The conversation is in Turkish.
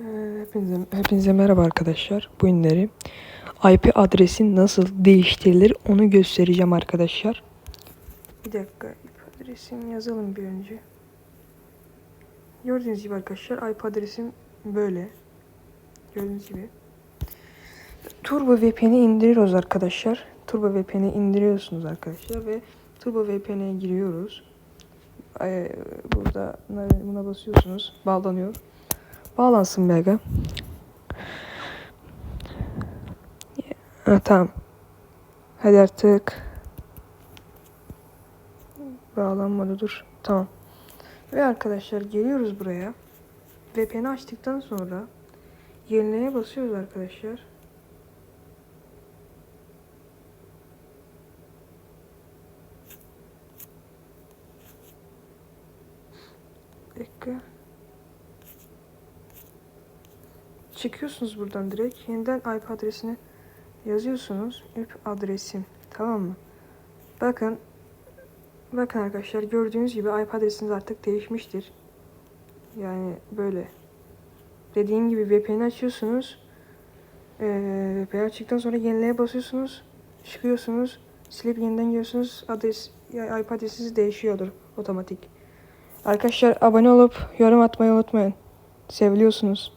Ee, Hepinize, hepinize merhaba arkadaşlar. Bu günleri IP adresi nasıl değiştirilir onu göstereceğim arkadaşlar. Bir dakika IP adresimi yazalım bir önce. Gördüğünüz gibi arkadaşlar IP adresim böyle. Gördüğünüz gibi. Turbo VPN'i indiriyoruz arkadaşlar. Turbo VPN'i indiriyorsunuz arkadaşlar ve Turbo VPN'e giriyoruz. Ee, Burada buna basıyorsunuz. Bağlanıyor. Bağlansın be aga. Ha, tamam. Hadi artık. Bağlanmadı dur. Tamam. Ve arkadaşlar geliyoruz buraya. VPN'i açtıktan sonra yenileye basıyoruz arkadaşlar. Dakika. Çıkıyorsunuz buradan direkt. Yeniden IP adresini yazıyorsunuz. IP adresim. Tamam mı? Bakın. Bakın arkadaşlar gördüğünüz gibi IP adresiniz artık değişmiştir. Yani böyle. Dediğim gibi VPN açıyorsunuz. Ee, VPN açtıktan sonra yenileye basıyorsunuz. Çıkıyorsunuz. Silip yeniden giriyorsunuz. Adres, IP adresiniz değişiyordur otomatik. Arkadaşlar abone olup yorum atmayı unutmayın. Seviliyorsunuz.